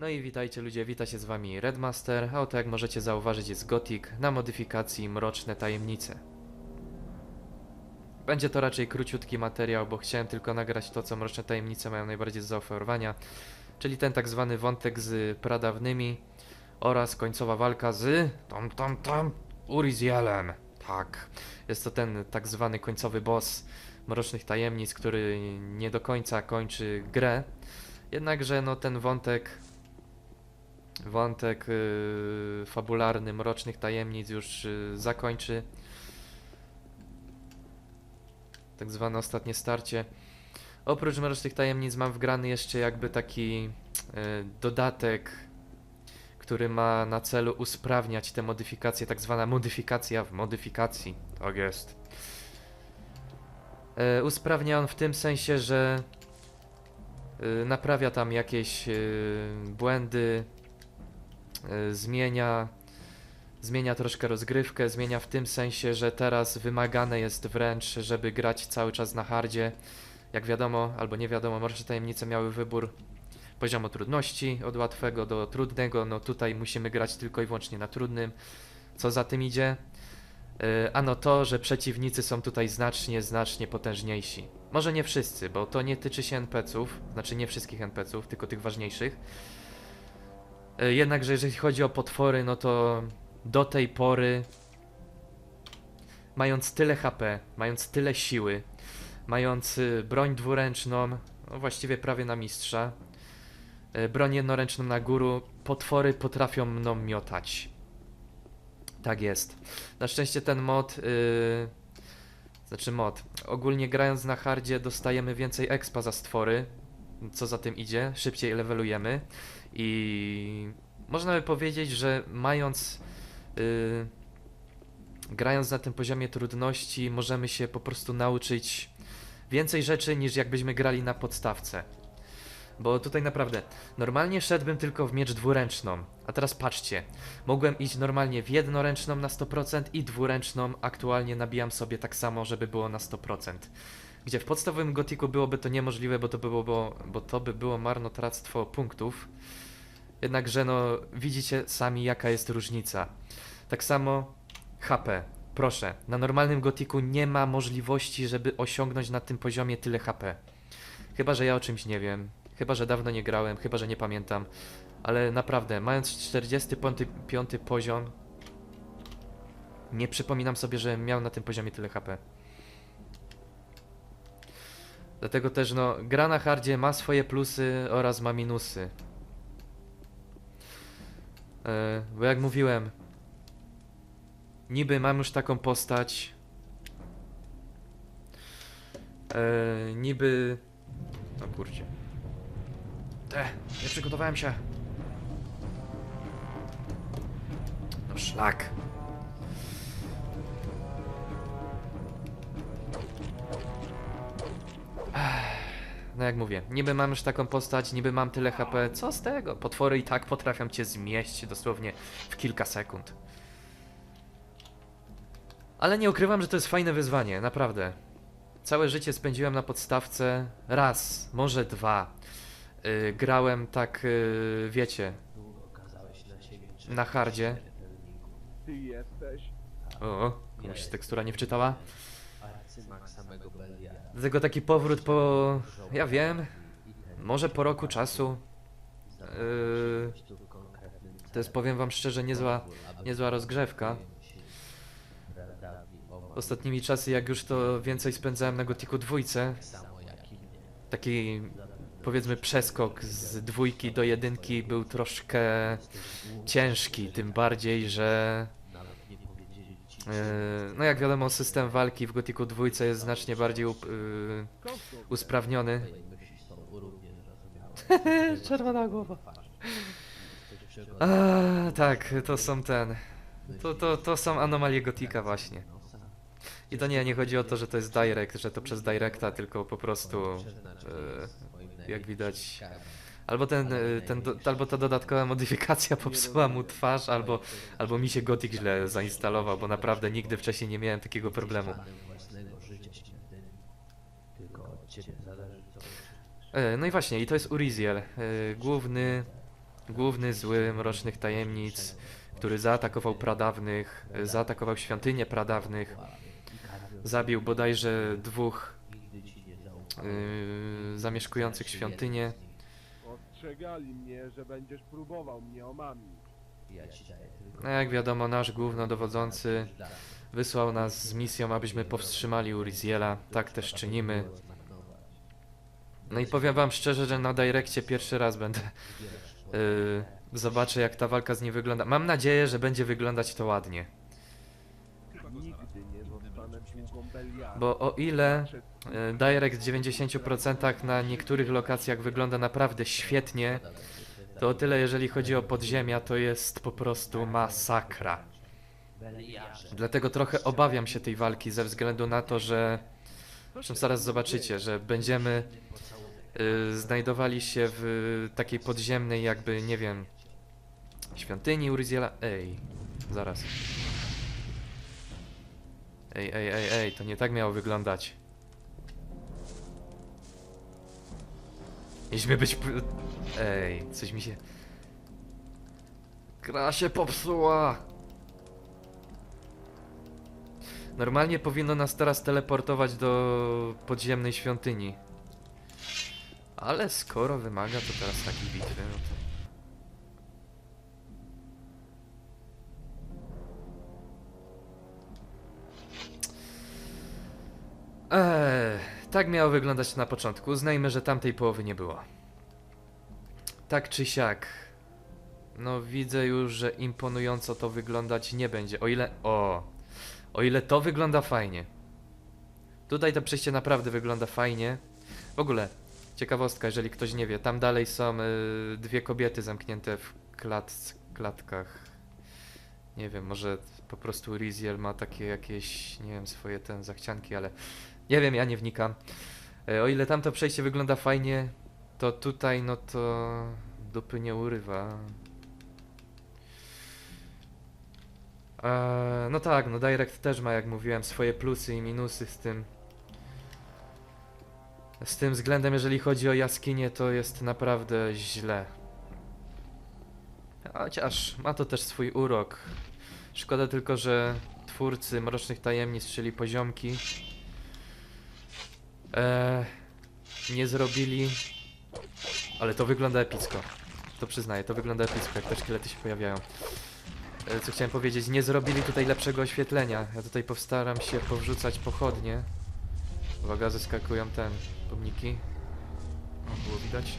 No i witajcie ludzie, wita się z wami Redmaster, a oto jak możecie zauważyć jest Gothic na modyfikacji Mroczne Tajemnice. Będzie to raczej króciutki materiał, bo chciałem tylko nagrać to, co Mroczne Tajemnice mają najbardziej do zaoferowania, czyli ten tak zwany wątek z pradawnymi oraz końcowa walka z tom tom tom Urizielem. Tak, jest to ten tak zwany końcowy boss Mrocznych Tajemnic, który nie do końca kończy grę. Jednakże no ten wątek wątek yy, fabularny Mrocznych Tajemnic już yy, zakończy tak zwane ostatnie starcie. Oprócz Mrocznych Tajemnic mam wgrany jeszcze jakby taki yy, dodatek, który ma na celu usprawniać te modyfikacje, tak zwana modyfikacja w modyfikacji. Tak jest. Yy, usprawnia on w tym sensie, że naprawia tam jakieś błędy, y, zmienia, zmienia troszkę rozgrywkę, zmienia w tym sensie, że teraz wymagane jest wręcz, żeby grać cały czas na hardzie. Jak wiadomo, albo nie wiadomo, Mroczne Tajemnice miały wybór poziomu trudności od łatwego do trudnego, no tutaj musimy grać tylko i wyłącznie na trudnym. Co za tym idzie? Y, Ano to, że przeciwnicy są tutaj znacznie, znacznie potężniejsi. Może nie wszyscy, bo to nie tyczy się NPC-ów, znaczy nie wszystkich NPC-ów, tylko tych ważniejszych. E, Jednakże jeżeli chodzi o potwory, no to do tej pory mając tyle HP, mając tyle siły, mając y, broń dwuręczną, no właściwie prawie na mistrza, y, broń jednoręczną na górę, potwory potrafią mną miotać. Tak jest. Na szczęście ten mod, yy, znaczy mod, ogólnie grając na hardzie dostajemy więcej expa za stwory, co za tym idzie, szybciej levelujemy. I można by powiedzieć, że mając. Yy, grając na tym poziomie trudności, możemy się po prostu nauczyć więcej rzeczy niż jakbyśmy grali na podstawce. Bo tutaj naprawdę, normalnie szedłbym tylko w miecz dwuręczną, a teraz patrzcie, mogłem iść normalnie w jednoręczną na 100% i dwuręczną aktualnie nabijam sobie tak samo, żeby było na 100%. Gdzie w podstawowym gotiku byłoby to niemożliwe, bo to, by było, bo to by było marnotrawstwo punktów. Jednakże no, widzicie sami jaka jest różnica. Tak samo HP. Proszę, na normalnym gotiku nie ma możliwości, żeby osiągnąć na tym poziomie tyle HP. Chyba, że ja o czymś nie wiem. Chyba, że dawno nie grałem, chyba, że nie pamiętam. Ale naprawdę, mając 45 poziom, nie przypominam sobie, że miał na tym poziomie tyle HP. Dlatego też, no, gra na hardzie ma swoje plusy oraz ma minusy. E, bo jak mówiłem, niby mam już taką postać. E, niby. No kurczę. Te, nie przygotowałem się. No szlak. No jak mówię, niby mam już taką postać, niby mam tyle HP, co z tego? Potwory i tak potrafią cię zmieść dosłownie w kilka sekund. Ale nie ukrywam, że to jest fajne wyzwanie, naprawdę. Całe życie spędziłem na podstawce raz, może dwa. Yy, grałem tak, yy, wiecie, na hardzie. Ty jesteś? O, komuś się tekstura nie wczytała. Arcymak samego Beliara. Dlatego taki powrót po, ja wiem, może po roku czasu. Yy, to jest, powiem wam szczerze, niezła, niezła rozgrzewka. Ostatnimi czasy, jak już to więcej spędzałem na Gotiku dwójce, taki powiedzmy przeskok z dwójki do jedynki był troszkę ciężki, tym bardziej, że Nawet nie powiedzieli ci, yy, no jak wiadomo system walki w Gotiku dwójce jest znacznie bardziej up, yy, Konstrukt. usprawniony. Czerwona głowa. A, tak, to są ten. To, to, to są anomalie Gotika właśnie. I to nie, nie chodzi o to, że to jest direct, że to przez directa, tylko po prostu e, jak widać albo ten, e, ten do, albo ta dodatkowa modyfikacja popsuła mu twarz, albo, albo mi się Gothic źle zainstalował, bo naprawdę nigdy wcześniej nie miałem takiego problemu. E, No i właśnie, i to jest Uriziel, e, główny Główny zły Mrocznych Tajemnic, który zaatakował pradawnych, zaatakował świątynię pradawnych, zabił bodajże dwóch yy, zamieszkujących świątynię. Ostrzegali mnie, że będziesz próbował mnie omamić. Ja ci daję tylko... No jak wiadomo, nasz głównodowodzący wysłał nas z misją, abyśmy powstrzymali Uriziela. Tak też czynimy. No i powiem wam szczerze, że na Direkcie pierwszy raz będę yy, zobaczę jak ta walka z nim wygląda. Mam nadzieję, że będzie wyglądać to ładnie. Nigdy nie zostanę. Bo o ile Direct w 90% na niektórych lokacjach wygląda naprawdę świetnie, to o tyle jeżeli chodzi o podziemia, to jest po prostu masakra. Dlatego trochę obawiam się tej walki ze względu na to, że zresztą zaraz zobaczycie, że będziemy y, znajdowali się w takiej podziemnej jakby, nie wiem, świątyni Uriziela. Ej, zaraz. Ej, ej, ej, ej, to nie tak miało wyglądać. Mieliśmy być... Ej, coś mi się... Gra się popsuła! Normalnie powinno nas teraz teleportować do podziemnej świątyni. Ale skoro wymaga to teraz takiej bitwy, no to... Eee, tak miało wyglądać na początku. Uznajmy, że tamtej połowy nie było. Tak czy siak. No widzę już, że imponująco to wyglądać nie będzie. O ile... O! O ile to wygląda fajnie. Tutaj to przejście naprawdę wygląda fajnie. W ogóle, ciekawostka, jeżeli ktoś nie wie, tam dalej są y, dwie kobiety zamknięte w klat, klatkach. Nie wiem, może po prostu Riziel ma takie jakieś, nie wiem, swoje ten zachcianki, ale nie wiem, ja nie wnikam. E, o ile tamto przejście wygląda fajnie, to tutaj no to dupy nie urywa. Eee, no tak, no Direct też ma, jak mówiłem, swoje plusy i minusy z tym. Z tym względem, jeżeli chodzi o jaskinie, to jest naprawdę źle. Chociaż ma to też swój urok. Szkoda tylko, że twórcy Mrocznych Tajemnic, czyli poziomki, eee, nie zrobili... Ale to wygląda epicko. To przyznaję, to wygląda epicko, jak te szkielety się pojawiają. E, co chciałem powiedzieć, nie zrobili tutaj lepszego oświetlenia. Ja tutaj postaram się powrzucać pochodnie. Uwaga, zeskakują ten pomniki. O, było widać.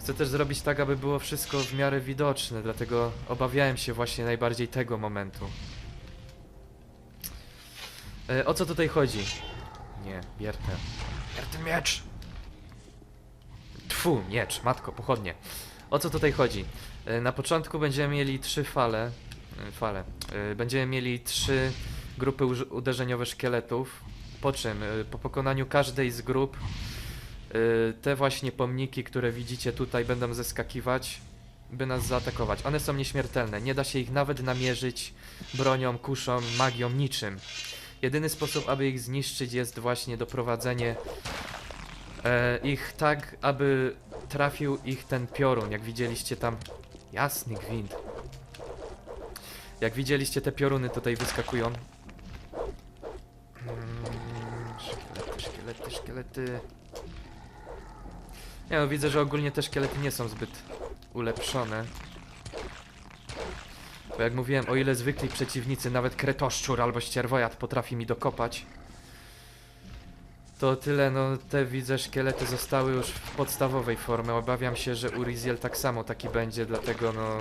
Chcę też zrobić tak, aby było wszystko w miarę widoczne, dlatego obawiałem się właśnie najbardziej tego momentu. E, o co tutaj chodzi? Nie, biertę. Biertę miecz! Tfu, miecz, matko, pochodnie. O co tutaj chodzi? E, Na początku będziemy mieli trzy fale. e, Fale. E, Będziemy mieli trzy grupy uderzeniowe szkieletów. Po czym, po pokonaniu każdej z grup, te właśnie pomniki, które widzicie tutaj, będą zeskakiwać, by nas zaatakować. One są nieśmiertelne. Nie da się ich nawet namierzyć bronią, kuszą, magią, niczym. Jedyny sposób, aby ich zniszczyć, jest właśnie doprowadzenie e, ich tak, aby trafił ich ten piorun, jak widzieliście tam. Jasny gwint. Jak widzieliście, te pioruny tutaj wyskakują. Mm, Szkielety, szkielety, szkielety. Nie no, widzę, że ogólnie te szkielety nie są zbyt ulepszone. Bo jak mówiłem, o ile zwykli przeciwnicy, nawet kretoszczur albo ścierwojad potrafi mi dokopać, to tyle, no te widzę szkielety zostały już w podstawowej formie. Obawiam się, że Uriziel tak samo taki będzie, dlatego no...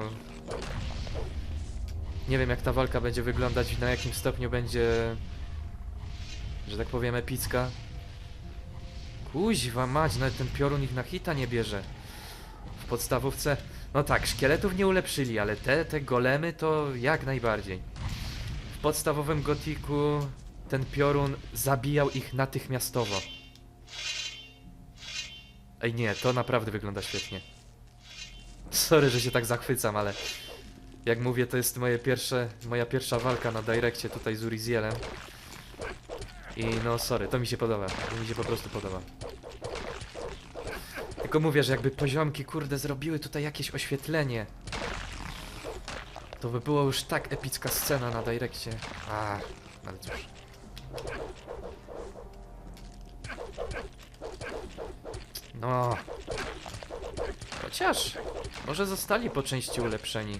Nie wiem jak ta walka będzie wyglądać, na jakim stopniu będzie... Że tak powiem epicka. Kuźwa mać, nawet ten piorun ich na hita nie bierze. W podstawówce... No tak, szkieletów nie ulepszyli, ale te, te golemy to jak najbardziej. W podstawowym gotiku ten piorun zabijał ich natychmiastowo. Ej nie, to naprawdę wygląda świetnie. Sorry, że się tak zachwycam, ale jak mówię, to jest moje pierwsze, moja pierwsza walka na Direkcie tutaj z Urizielem. I no sorry, to mi się podoba. To mi się po prostu podoba. Tylko mówię, że jakby poziomki, kurde, zrobiły tutaj jakieś oświetlenie. To by było już tak epicka scena na Direkcie. A, ale cóż. No. Chociaż, może zostali po części ulepszeni.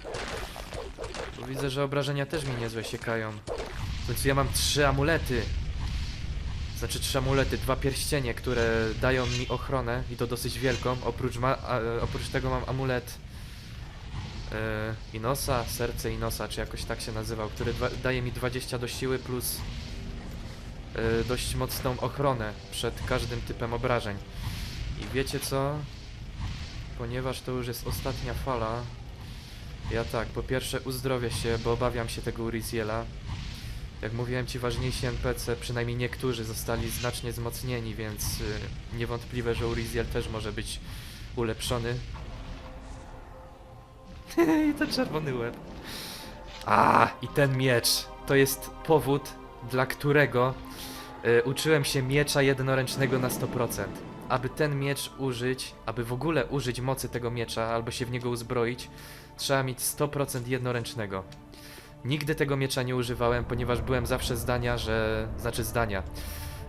Bo widzę, że obrażenia też mi niezłe siekają. W końcu ja mam trzy amulety. Znaczy trzy amulety, dwa pierścienie, które dają mi ochronę i to dosyć wielką. Oprócz, ma, a, oprócz tego mam amulet e, Inosa, serce Inosa, czy jakoś tak się nazywał, który dwa, daje mi 20 do siły plus e, dość mocną ochronę przed każdym typem obrażeń. I wiecie co? Ponieważ to już jest ostatnia fala, ja tak, po pierwsze uzdrowię się, bo obawiam się tego Uriziela. Jak mówiłem ci, ważniejsi NPC, przynajmniej niektórzy, zostali znacznie wzmocnieni, więc y, niewątpliwe, że Uriziel też może być ulepszony. I ten czerwony łeb. A, i ten miecz. To jest powód, dla którego y, uczyłem się miecza jednoręcznego na 100%. Aby ten miecz użyć, aby w ogóle użyć mocy tego miecza, albo się w niego uzbroić, trzeba mieć 100% jednoręcznego. Nigdy tego miecza nie używałem, ponieważ byłem zawsze zdania, że. znaczy zdania.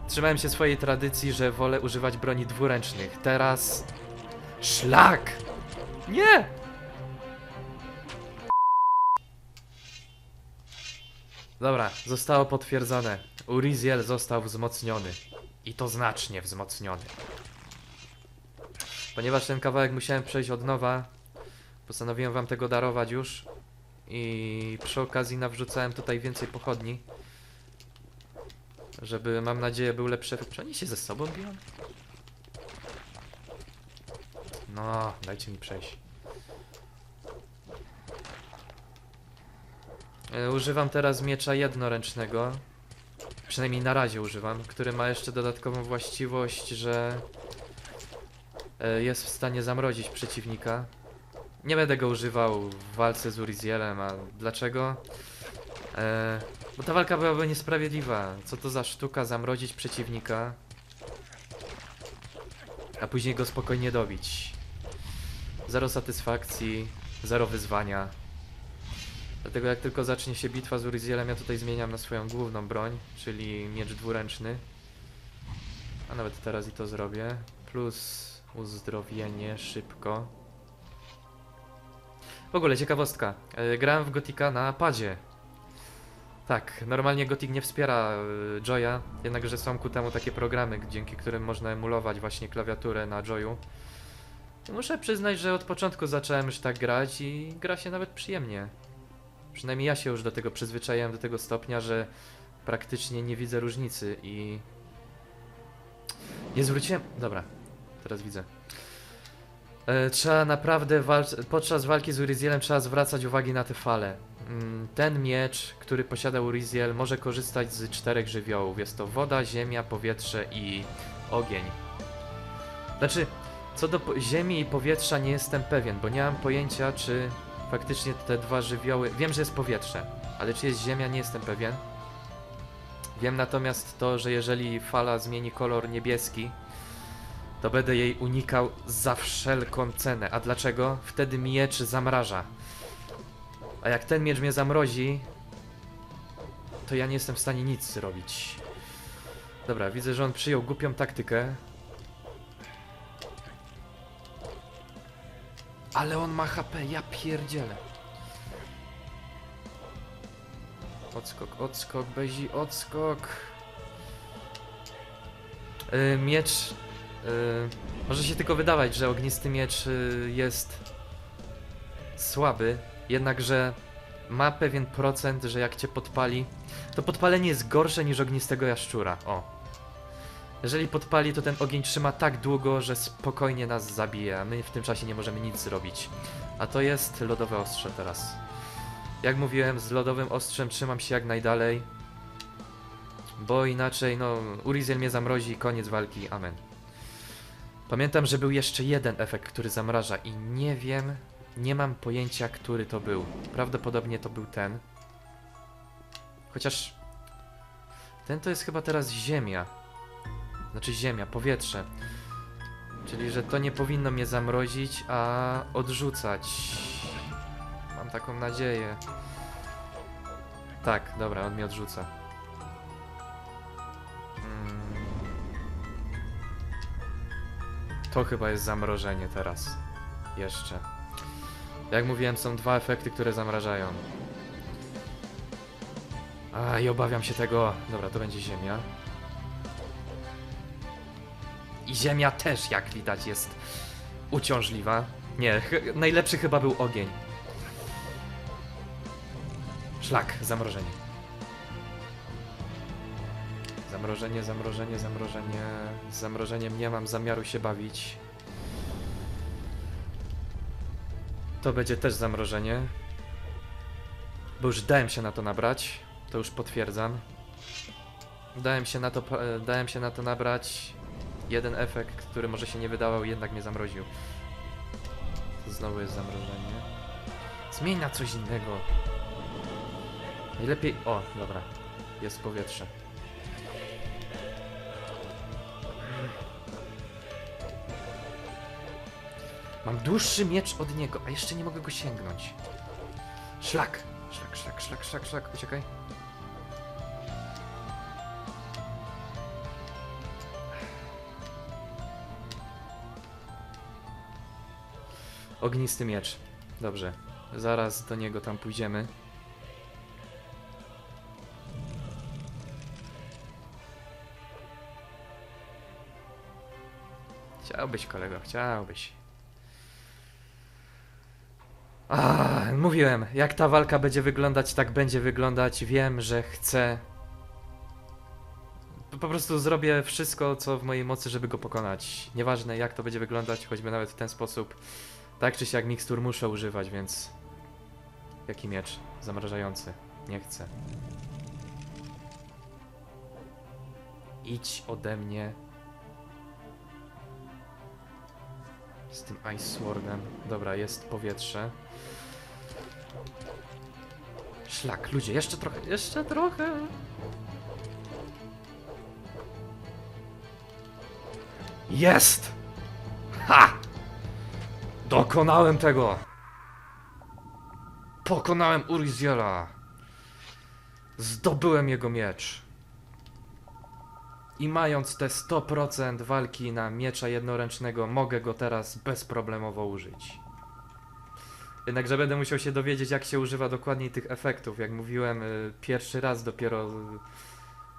Trzymałem się swojej tradycji, że wolę używać broni dwuręcznych. Teraz. Szlak! Nie! Dobra, zostało potwierdzone. Uriziel został wzmocniony. I to znacznie wzmocniony. Ponieważ ten kawałek musiałem przejść od nowa, postanowiłem wam tego darować już. I przy okazji nawrzucałem tutaj więcej pochodni. Żeby, mam nadzieję, był lepszy efekt. Czy oni się ze sobą biją? No, dajcie mi przejść. E, używam teraz miecza jednoręcznego. Przynajmniej na razie używam, który ma jeszcze dodatkową właściwość, że e, jest w stanie zamrozić przeciwnika. Nie będę go używał w walce z Urizielem, a dlaczego? E, bo ta walka byłaby niesprawiedliwa. Co to za sztuka zamrozić przeciwnika, a później go spokojnie dobić. Zero satysfakcji, zero wyzwania. Dlatego jak tylko zacznie się bitwa z Urizielem, ja tutaj zmieniam na swoją główną broń, czyli miecz dwuręczny. A nawet teraz i to zrobię. Plus uzdrowienie szybko. W ogóle ciekawostka. E, grałem w Gotika na padzie. Tak, normalnie Gothic nie wspiera e, Joya, jednakże są ku temu takie programy, dzięki którym można emulować właśnie klawiaturę na Joyu. Muszę przyznać, że od początku zacząłem już tak grać i gra się nawet przyjemnie. Przynajmniej ja się już do tego przyzwyczaiłem do tego stopnia, że praktycznie nie widzę różnicy i... Nie zwróciłem... Dobra, teraz widzę. E, trzeba naprawdę podczas walki z Urizielem trzeba zwracać uwagi na te fale. Mm, Ten miecz, który posiada Uriziel, może korzystać z czterech żywiołów. Jest to woda, ziemia, powietrze i ogień. Znaczy, co do ziemi i powietrza nie jestem pewien, bo nie mam pojęcia, czy faktycznie te dwa żywioły. Wiem, że jest powietrze, ale czy jest ziemia, nie jestem pewien. Wiem natomiast to, że jeżeli fala zmieni kolor niebieski, to będę jej unikał za wszelką cenę. A dlaczego? Wtedy miecz zamraża. A jak ten miecz mnie zamrozi, to ja nie jestem w stanie nic zrobić. Dobra, widzę, że on przyjął głupią taktykę. Ale on ma HP, ja pierdzielę. Odskok, odskok, Bezi, odskok. Yy, miecz może się tylko wydawać, że ognisty miecz yy, jest słaby, jednakże ma pewien procent, że jak cię podpali, to podpalenie jest gorsze niż ognistego jaszczura. O. Jeżeli podpali, to ten ogień trzyma tak długo, że spokojnie nas zabije, a my w tym czasie nie możemy nic zrobić. A to jest lodowe ostrze teraz. Jak mówiłem, z lodowym ostrzem trzymam się jak najdalej, bo inaczej, no, Urizel mnie zamrozi koniec walki, amen. Pamiętam, że był jeszcze jeden efekt, który zamraża i nie wiem, nie mam pojęcia, który to był. Prawdopodobnie to był ten. Chociaż ten to jest chyba teraz ziemia. Znaczy ziemia, powietrze. Czyli, że to nie powinno mnie zamrozić, a odrzucać. Mam taką nadzieję. Tak, dobra, on mnie odrzuca. To chyba jest zamrożenie teraz. Jeszcze. Jak mówiłem, są dwa efekty, które zamrażają. A, i obawiam się tego. Dobra, to będzie ziemia. I ziemia też, jak widać, jest uciążliwa. Nie, najlepszy chyba był ogień. Szlak, zamrożenie. Zamrożenie, zamrożenie, zamrożenie. Z zamrożeniem nie mam zamiaru się bawić. To będzie też zamrożenie. Bo już dałem się na to nabrać. To już potwierdzam. Dałem się na to, e, dałem się na to nabrać. Jeden efekt, który może się nie wydawał, jednak mnie zamroził. Znowu jest zamrożenie. Zmień na coś innego. Najlepiej. O, dobra. Jest powietrze. Mam dłuższy miecz od niego, a jeszcze nie mogę go sięgnąć. Szlak! Szlak, szlak, szlak, szlak, szlak, uciekaj. Ognisty miecz. Dobrze. Zaraz do niego tam pójdziemy. Chciałbyś, kolego, chciałbyś. A, mówiłem, jak ta walka będzie wyglądać, tak będzie wyglądać. Wiem, że chcę. Po prostu zrobię wszystko, co w mojej mocy, żeby go pokonać. Nieważne, jak to będzie wyglądać, choćby nawet w ten sposób. Tak czy siak mikstur muszę używać, więc. Jaki miecz? Zamrażający. Nie chcę. Idź ode mnie. Z tym Ice Swordem. Dobra, jest powietrze. Szlak, ludzie, jeszcze trochę, jeszcze trochę. Jest! Ha! Dokonałem tego! Pokonałem Uriziela! Zdobyłem jego miecz. I mając te 100% walki na miecza jednoręcznego, mogę go teraz bezproblemowo użyć. Jednakże będę musiał się dowiedzieć, jak się używa dokładniej tych efektów. Jak mówiłem, y, pierwszy raz dopiero y,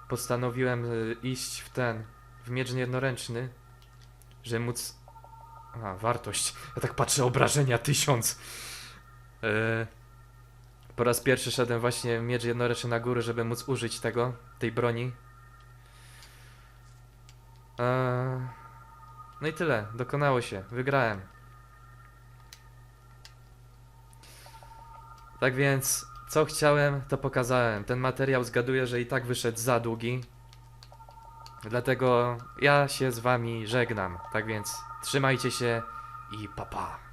postanowiłem y, iść w ten, w miecz jednoręczny, żeby móc... A, wartość. Ja tak patrzę, obrażenia tysiąc. Po raz pierwszy szedłem właśnie miecz jednoręczny na górę, żeby móc użyć tego, tej broni. Eee, no i tyle, dokonało się, wygrałem. Tak więc, co chciałem, to pokazałem. Ten materiał zgaduję, że i tak wyszedł za długi. Dlatego ja się z wami żegnam. Tak więc, trzymajcie się i papa. Pa.